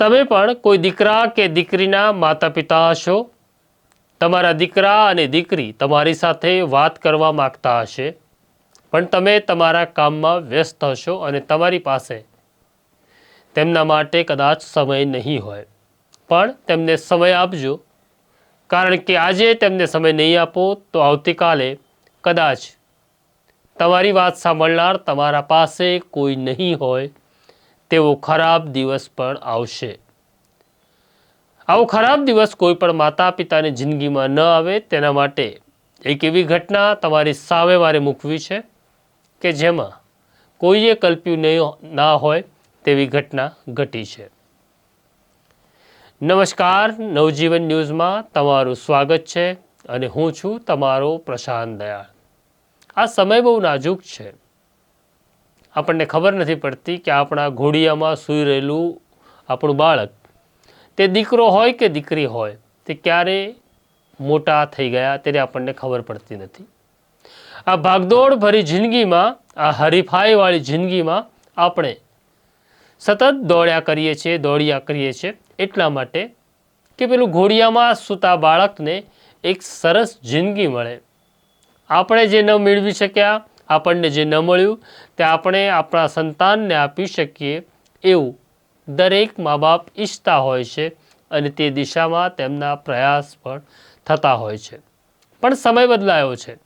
તમે પણ કોઈ દીકરા કે દીકરીના માતા પિતા હશો? તમારા દીકરા અને દીકરી તમારી સાથે વાત કરવા માગતા હશે, પણ તમે તમારા કામમાં વ્યસ્ત હશો અને તમારી પાસે તેમના માટે કદાચ સમય નહીં હોય. પણ તેમને સમય આપજો. કારણ કે આજે તેમને સમય નહીં આપો તો આવતીકાલે કદાચ તમારી વાત સાંભળનાર તમારા પાસે કોઈ નહીં હોય. તેવો ખરાબ દિવસ પણ આવશે. આવો ખરાબ દિવસ કોઈ પણ માતા પિતાની જિંદગીમાં ન આવે તેના માટે એક એવી ઘટના તમારી સામે મારે મૂકવી છે કે જેમાં કોઈએ કલ્પ્યું નહીં ના હોય તેવી ઘટના ઘટી છે. નમસ્કાર, નવજીવન ન્યૂઝમાં તમારું સ્વાગત છે અને હું છું તમારો પ્રશાંત દયાળ. આ સમય બહુ નાજુક છે. આપણને ખબર નથી પડતી કે આપણા ઘોડિયામાં સૂઈ રહેલું આપણું બાળક, તે દીકરો હોય કે દીકરી હોય, તે ક્યારે મોટા થઈ ગયા તેને આપણને ખબર પડતી નથી. આ ભાગદોડ ભરી જિંદગીમાં, આ હરીફાઈવાળી જિંદગીમાં આપણે સતત દોડ્યા કરીએ છીએ, દોડ્યા કરીએ છીએ, એટલા માટે કે પેલું ઘોડિયામાં સૂતા બાળકને એક સરસ જિંદગી મળે. આપણે જે ન મેળવી શક્યા આપણને જે ન મળ્યું તે આપણે આપણા સંતાનને આપી શકીએ એવું દરેક મા બાપ ઈચ્છતા હોય છે અને તે દિશામાં તેમના પ્રયાસ પણ થતા હોય છે. પણ સમય બદલાયો છે.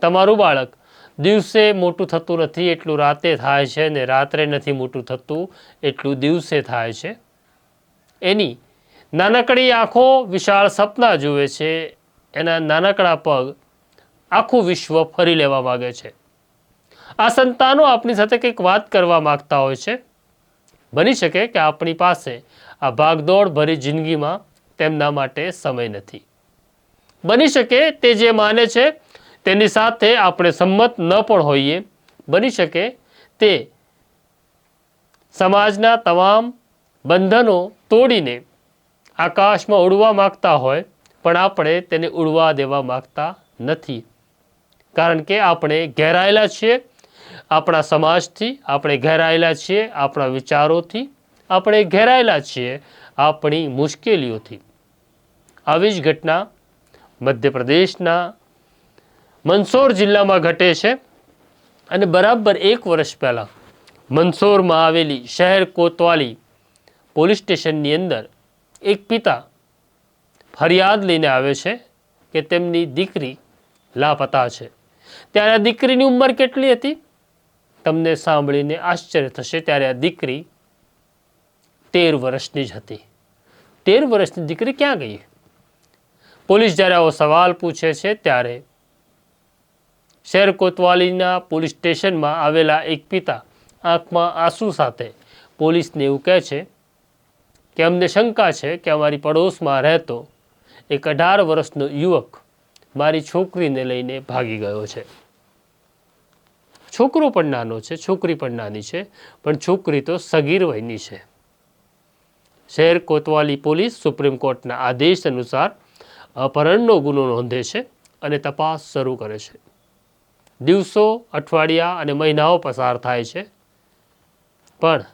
તમારું બાળક દિવસે મોટું થતું નથી એટલું રાતે થાય છે ને રાત્રે નથી મોટું થતું એટલું દિવસે થાય છે. એની નાનકડી આંખો વિશાળ સપના જુએ છે. એના નાનકડા પગ આખું વિશ્વ ફરી લેવા માગે છે. આ સંતાનો આપણી સાથે કંઈક વાત કરવા માગતા હોય છે. બની શકે કે આપણી પાસે આ ભાગદોડ ભરી જિંદગીમાં તેમના માટે સમય નથી. બની શકે તે જે માને છે, તેની સાથે આપણે સંમત ન પણ હોઈએ. બની શકે તે સમાજના તમામ બંધનો તોડીને આકાશમાં ઉડવા માગતા હોય, પણ આપણે તેને ઉડવા દેવા માગતા નથી. કારણ કે આપણે ઘેરાયેલા છીએ આપણા સમાજથી, આપણે ઘેરાયેલા છીએ, આપણા વિચારોથી, આપણે ઘેરાયેલા છીએ આપણી મુશ્કેલીઓથી. આવી જ ઘટના મધ્યપ્રદેશના મંદસોર જિલ્લામાં ઘટે છે અને બરાબર એક વર્ષ પહેલાં મંદસોરમાં આવેલી શહેર કોતવાલી પોલીસ સ્ટેશનની અંદર એક પિતા ફરિયાદ લઈને આવે છે કે તેમની દીકરી લાપતા છે. ત્યારે આ દીકરીની ઉંમર કેટલી હતી? તમને સાંભળીને આશ્ચર્ય થશે ત્યારે આ દીકરી તેર વર્ષની જ હતી. તેર વર્ષની દીકરી ક્યાં ગઈ? પોલીસ જ્યારે આવો સવાલ પૂછે છે ત્યારે શહેર કોતવાલીના પોલીસ સ્ટેશનમાં આવેલા એક પિતા આંખમાં આંસુ સાથે પોલીસને એવું કહે છે કે અમને શંકા છે કે અમારી પડોશમાં રહેતો એક અઢાર વર્ષનો યુવક મારી છોકરીને લઈને ભાગી ગયો છે. છોકરો પણ નાનો છે, છોકરી પણ નાની છે, પણ છોકરી તો સગીર વયની છે. શહેર કોતવાલી પોલીસ સુપ્રીમ કોર્ટના આદેશ અનુસાર અપહરણનો ગુનો નોંધે છે અને તપાસ શરૂ કરે છે. દિવસો, અઠવાડિયા અને મહિનાઓ પસાર થાય છે. પણ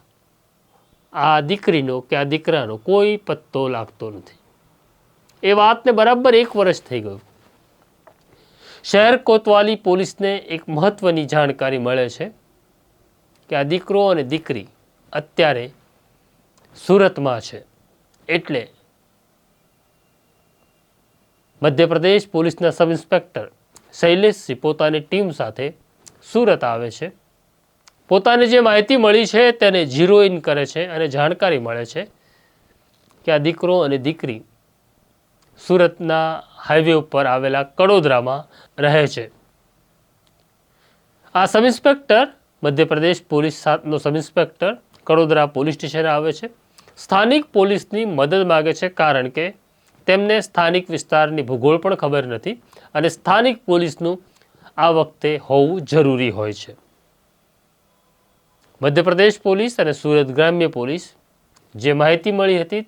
આ દીકરીનો કે આ દીકરાનો કોઈ પત્તો લાગતો નથી. એ વાતને બરાબર એક વર્ષ થઈ ગયું. શહેર કોતવાલી પોલીસને એક મહત્વની જાણકારી મળે છે કે આ દીકરો અને દીકરી અત્યારે સુરતમાં છે. એટલે મધ્યપ્રદેશ પોલીસના સબ ઇન્સ્પેક્ટર શૈલેષસિંહ પોતાની ટીમ સાથે સુરત આવે છે. પોતાને જે માહિતી મળી છે તેને ઝીરો ઇન કરે છે અને જાણકારી મળે છે કે આ દીકરો અને દીકરી સુરતના હાઈવે ઉપર આવેલા કડોદરામાં રહે છે. આ સબ ઇન્સ્પેક્ટર મધ્યપ્રદેશ પોલીસ સાથનો સબ ઇન્સ્પેક્ટર કડોદરા પોલીસ સ્ટેશને આવે છે. સ્થાનિક પોલીસની મદદ માગે છે કારણ કે તેમને સ્થાનિક વિસ્તારની ભૂગોળ પણ ખબર નથી અને સ્થાનિક પોલીસનું આ વખતે હોવું જરૂરી હોય છે. મધ્યપ્રદેશ પોલીસ અને સુરત ગ્રામ્ય પોલીસ જે માહિતી મળી હતી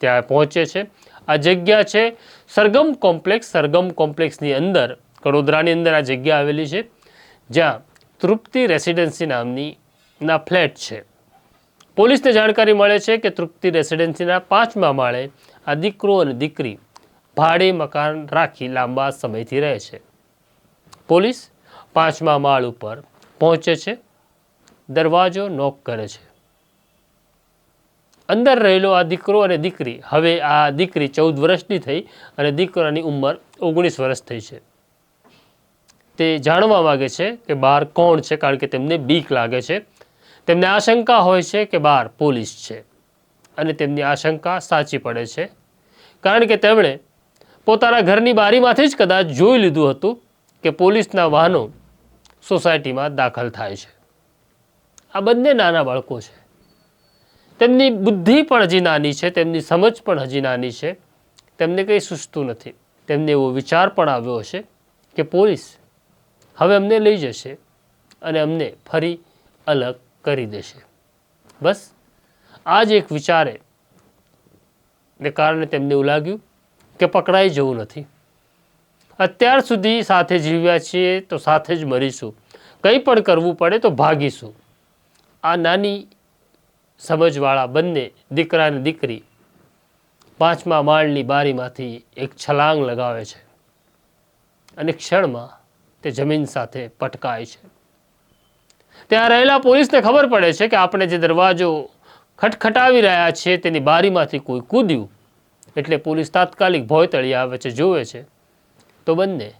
ત્યાં પહોંચે છે. આ જગ્યા છે સરગમ કોમ્પ્લેક્સ. સરગમ કોમ્પ્લેક્સની અંદર કડોદરાની અંદર આ જગ્યા આવેલી છે, જ્યાં તૃપ્તિ રેસિડેન્સી નામની, ના ફ્લેટ છે. પોલીસને જાણકારી મળે છે કે તૃપ્તિ રેસિડેન્સીના પાંચમા માળે આ દીકરો અને દીકરી ભાડે મકાન રાખી લાંબા સમયથી રહે છે. પોલીસ પાંચમા માળ ઉપર પહોંચે છે, દરવાજો નોક કરે છે. અંદર રહેલો આ દીકરો અને દીકરી. હવે આ દીકરી ચૌદ વર્ષની થઈ અને દીકરાની ઉંમર ઓગણીસ વર્ષ થઈ છે. તે જાણવા માગે છે કે બહાર કોણ છે, કારણ કે તેમને બીક લાગે છે. તેમને આશંકા હોય છે કે બહાર પોલીસ છે. અને તેમની આશંકા સાચી પડે છે. કારણ કે તેમણે પોતાના ઘરની બારીમાંથી જ કદાચ જોઈ લીધું હતું કે પોલીસના વાહનો સોસાયટીમાં દાખલ થાય છે. આ બંને નાના બાળકો છે. તેમની બુદ્ધિ પણ હજી નાની છે, તેમની સમજ પણ હજી નાની છે. તેમને કંઈ સૂચતું નથી. તેમને એવો વિચાર પણ આવ્યો હશે કે પોલીસ હવે અમને લઈ જશે અને અમને ફરી અલગ કરી દેશે. બસ, આ જ એક વિચારે ને કારણે તેમને એવું લાગ્યું કે પકડાઈ જવું નથી. અત્યાર સુધી સાથે જીવ્યા છીએ તો સાથે જ મરીશું. કંઈ પણ કરવું પડે તો ભાગીશું. આ નાની સમજવાળા બંને દીકરા અને દીકરી પાંચમા માળની બારીમાંથી એક છલાંગ લગાવે છે અને ક્ષણમાં તે જમીન સાથે પટકાય છે. ત્યાં રહેલા પોલીસને ખબર પડે છે કે આપણે જે દરવાજો ખટખટાવી રહ્યા છીએ તેની બારીમાંથી કોઈ કૂદ્યું એટલે પોલીસ તાત્કાલિક ભોયતળી આવે છે જોવે છે. તો બંને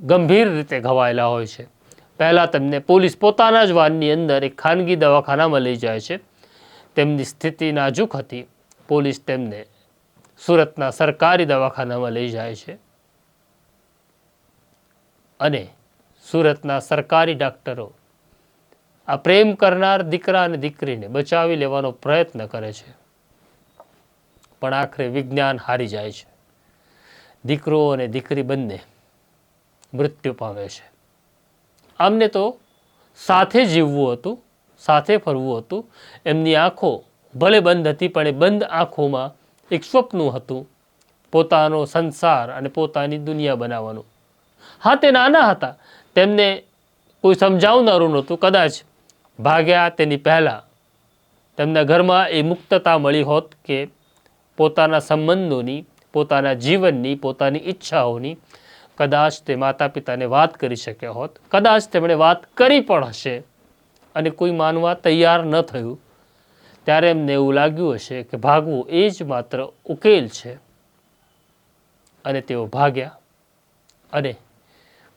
ગંભીર રીતે ઘવાયેલા હોય છે. પહેલાં તેમને પોલીસ પોતાના જ વાનની અંદર એક ખાનગી દવાખાનામાં લઈ જાય છે. તેમની સ્થિતિ નાજુક હતી. પોલીસ તેમને સુરતના સરકારી દવાખાનામાં લઈ જાય છે. અને સુરતના સરકારી ડૉક્ટરો આ પ્રેમ કરનાર દીકરા અને દીકરીને બચાવી લેવાનો પ્રયત્ન કરે છે. પણ આખરે વિજ્ઞાન હારી જાય છે. દીકરો અને દીકરી બંને મૃત્યુ પામે છે. આમને તો સાથે જીવવું હતું, સાથે ફરવું હતું. એમની આંખો ભલે બંધ હતી, પણ એ બંધ આંખોમાં એક સ્વપ્ન હતું, પોતાનો સંસાર અને પોતાની દુનિયા બનાવવાનું. હા, તે નાના હતા. તેમને કોઈ સમજાવનારું નહોતું. કદાચ ભાગ્યા તેની પહેલાં તેમના ઘરમાં એ મુક્તતા મળી હોત કે પોતાના સંબંધોની, પોતાના જીવનની, પોતાની ઈચ્છાઓની કદાચ તે માતા પિતાને વાત કરી શક્યા હોત, કદાચ તેમણે વાત કરી પણ હશે અને કોઈ માનવા તૈયાર ન થયું, ત્યારે એમને એવું લાગ્યું હશે કે ભાગવું એ જ માત્ર ઉકેલ છે. અને તેઓ ભાગ્યા અને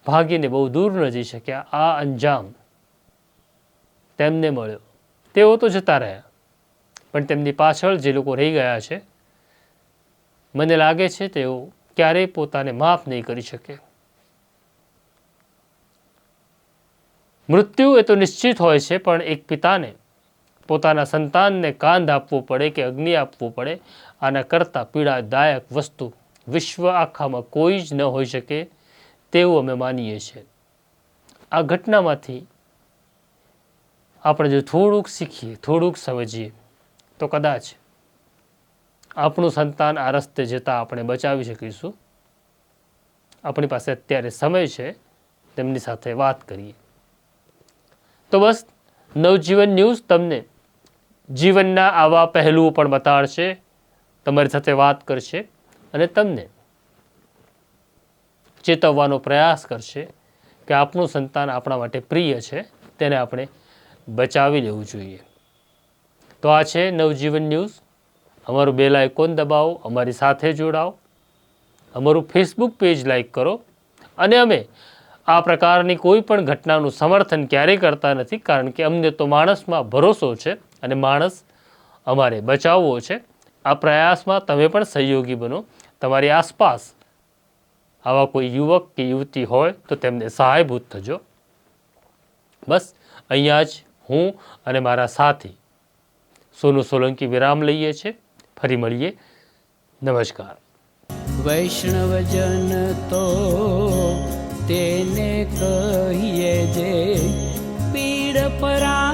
ભાગીને બહુ દૂર ન જઈ શક્યા આ અંજામ તેમને મળ્યો. તેઓ તો જતા રહ્યા, પણ તેમની પાછળ જે લોકો રહી ગયા છે, મને લાગે છે તેઓ ક્યારેય પોતાને માફ નહીં કરી શકે. મૃત્યુ એ તો નિશ્ચિત હોય છે, પણ એક પિતાને, પોતાના સંતાનને કાંધ આપવો પડે કે અગ્નિ આપવું પડે, આના કરતાં પીડાદાયક વસ્તુ વિશ્વ આખામાં કોઈ જ ન હોઈ શકે તેવું અમે માનીએ છીએ. આ ઘટનામાંથી આપણે જો થોડુંક શીખીએ, થોડુંક સમજીએ, તો કદાચ આપણું સંતાન આ રસ્તે જતાં આપણે બચાવી શકીશું. આપણી પાસે અત્યારે સમય છે, તેમની સાથે વાત કરીએ. તો બસ, નવજીવન ન્યૂઝ તમને જીવનના આવા પહેલું પણ બતાડશે, તમારી સાથે વાત કરશે અને તમને ચેતવવાનો પ્રયાસ કરશે કે આપણું સંતાન આપણા માટે પ્રિય છે, તેને આપણે બચાવી લેવું જોઈએ. તો આ છે નવજીવન ન્યૂઝ. અમારું બેલ આઇકોન દબાવો, અમારી સાથે જોડાઓ. અમારું ફેસબુક પેજ લાઈક કરો. અને અમે આ પ્રકારની કોઈ પણ ઘટનાનું સમર્થન ક્યારેય કરતા નથી, કારણ કે અમને તો માણસમાં ભરોસો છે અને માણસ અમારે બચાવવો છે. આ પ્રયાસમાં તમે પણ સહયોગી બનો. તમારી આસપાસ આવા કોઈ યુવક કે યુવતી હોય તો તેમને સહાયભૂત થજો. બસ, અહીંયા જ હું અને મારા સાથી સોનુ સોલંકી વિરામ લઈએ છીએ. ફરી મળીએ. નમસ્કાર. વૈષ્ણવજન તો તેને કહીએ જે પીડ પરાઈ